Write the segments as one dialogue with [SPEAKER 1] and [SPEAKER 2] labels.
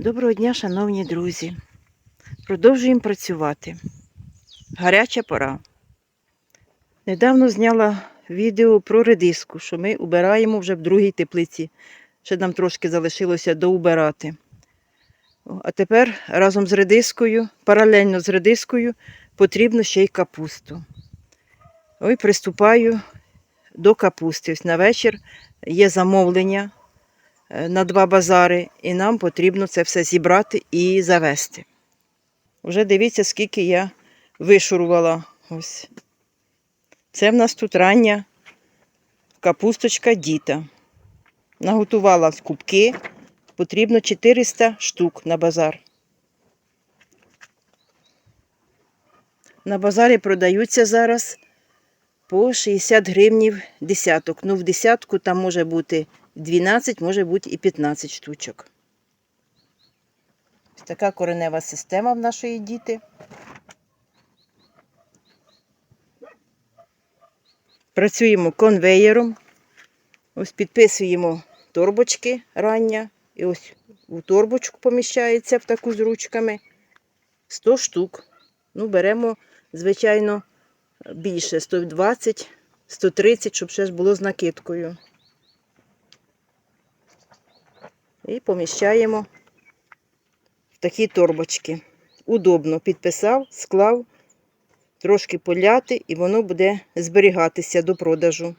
[SPEAKER 1] Доброго дня, шановні друзі. Продовжуємо працювати. Гаряча пора. Недавно зняла відео про редиску, що ми убираємо вже в другій теплиці. Ще нам трошки залишилося доубирати. А тепер разом з редискою, паралельно з редискою, потрібно ще й капусту. Ой, приступаю до капусти. Ось на вечір є замовлення на два базари, і нам потрібно це все зібрати і завести. Вже дивіться, скільки я вишурувала. Ось. Це в нас тут рання капусточка діта. Наготувала кубки. Потрібно 400 штук на базар. На базарі продаються зараз по 60 гривнів десяток. Ну, в десятку там може бути 12, може бути і 15 штучок. Ось така коренева система в нашої діти. Працюємо конвеєром. Ось підписуємо торбочки рання. І ось у торбочку поміщається в таку з ручками 100 штук. Ну, беремо, звичайно, більше 120, 130, щоб ще ж було з накидкою. І поміщаємо в такі торбочки. Удобно підписав, склав, трошки поляти, і воно буде зберігатися до продажу.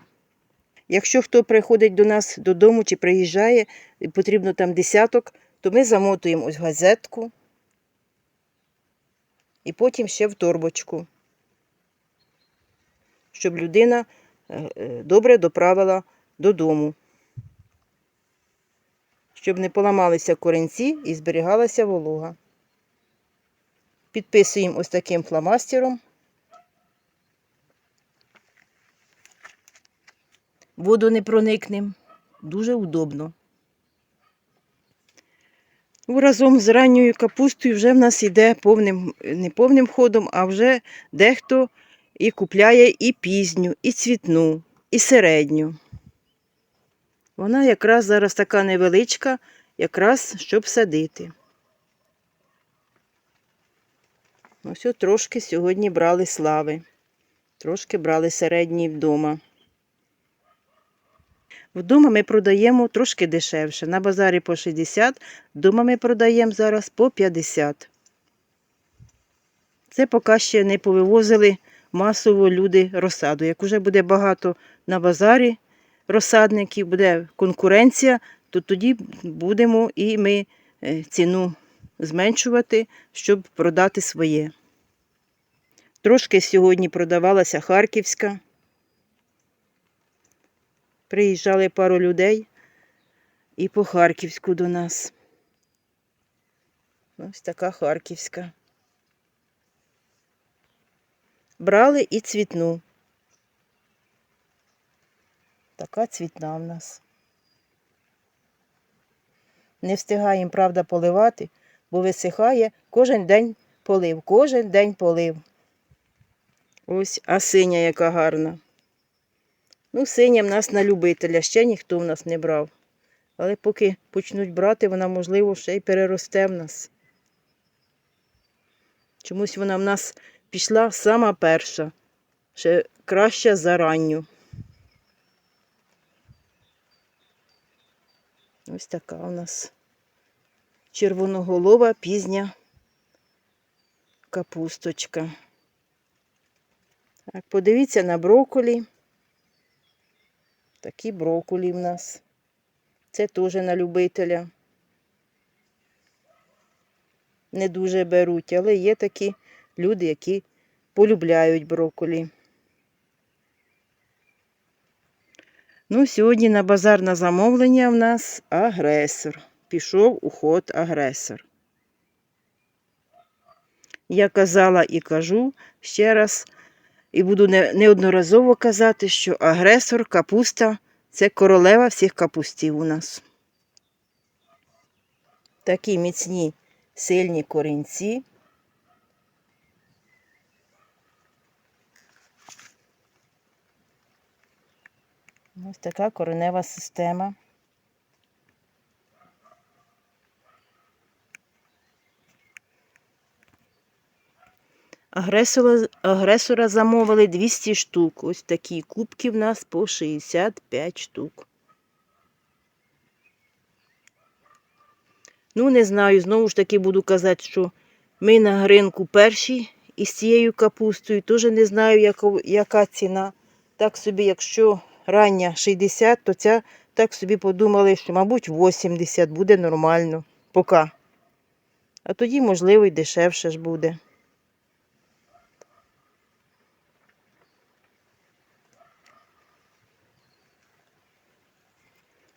[SPEAKER 1] Якщо хто приходить до нас додому чи приїжджає, і потрібно там десяток, то ми замотуємо ось газетку і потім ще в торбочку, щоб людина е, е, добре доправила додому, щоб не поламалися корінці і зберігалася волога. Підписуємо ось таким фломастером. Водонепроникним. Дуже удобно. Ну, Разом з ранньою капустою вже в нас йде повним, не повним ходом, а вже дехто і купляє і пізню, і цвітну, і середню. Вона якраз зараз така невеличка, якраз щоб садити. Ось от трошки сьогодні брали слави, трошки брали середній вдома. Вдома ми продаємо трошки дешевше. На базарі по 60, вдома ми продаємо зараз по 50. Це поки ще не повивозили масово люди розсаду. Як вже буде багато на базарі розсадників, буде конкуренція, то тоді будемо і ми е, ціну зменшувати, щоб продати своє. Трошки сьогодні продавалася Харківська. Приїжджали пару людей і по Харківську до нас. Ось така Харківська. Брали і цвітну. Така цвітна в нас. Не встигаємо, правда, поливати, бо висихає кожен день полив, кожен день полив. Ось, а синя яка гарна. Ну, синя в нас на любителя, ще ніхто в нас не брав. Але поки почнуть брати, вона, можливо, ще й переросте в нас. Чомусь вона в нас пішла сама перша, ще краща за ранню. Ось така у нас червоноголова пізня капусточка. Так, подивіться на брокколі. Такі брокколі в нас. Це теж на любителя. Не дуже беруть, але є такі люди, які полюбляють брокколі. Ну, сьогодні на базар на замовлення в нас агресор. Пішов у ход агресор. Я казала і кажу ще раз, і буду неодноразово казати, що агресор, капуста це королева всіх капустів у нас. Такі міцні, сильні корінці. Ось така коренева система. Агресора агресора замовили 200 штук. Ось такі кубки в нас по 65 штук. Ну, не знаю, знову ж таки буду казати, що ми на ринку перші із цією капустою. Теж не знаю, яка ціна. Так собі, якщо рання 60, то ця так собі подумали, що, мабуть, 80 буде нормально. Поки. А тоді, можливо, і дешевше ж буде.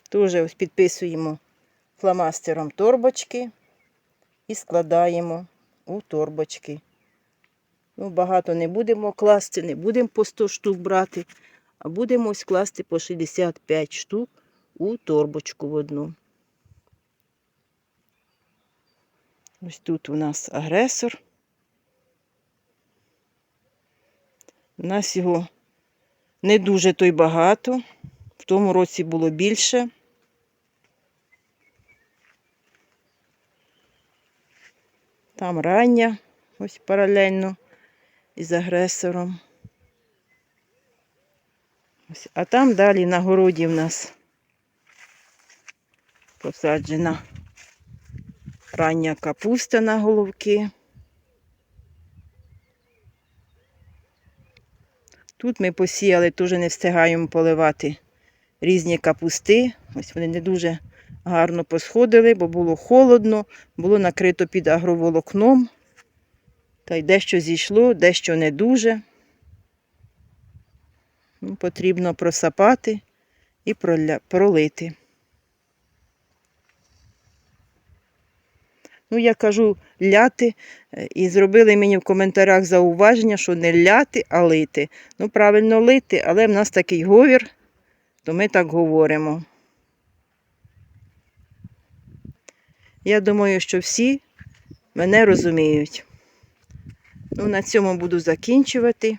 [SPEAKER 1] Теж ось підписуємо фломастером торбочки і складаємо у торбочки. Ну, багато не будемо класти, не будемо по 100 штук брати, будемо ось класти по 65 штук у торбочку в одну. Ось тут у нас агресор. У нас його не дуже то й багато. В тому році було більше. Там рання, ось паралельно із агресором. Ось, а там далі на городі в нас посаджена рання капуста на головки. Тут ми посіяли, теж не встигаємо поливати різні капусти. Ось вони не дуже гарно посходили, бо було холодно, було накрито під агроволокном. Та й дещо зійшло, дещо не дуже. Потрібно просапати і пролити. Ну, я кажу ляти, е, і зробили мені в коментарях зауваження, що не ляти, а лити. Ну, правильно лити, але в нас такий говір, то ми так говоримо. Я думаю, що всі мене розуміють. Ну, на цьому буду закінчувати.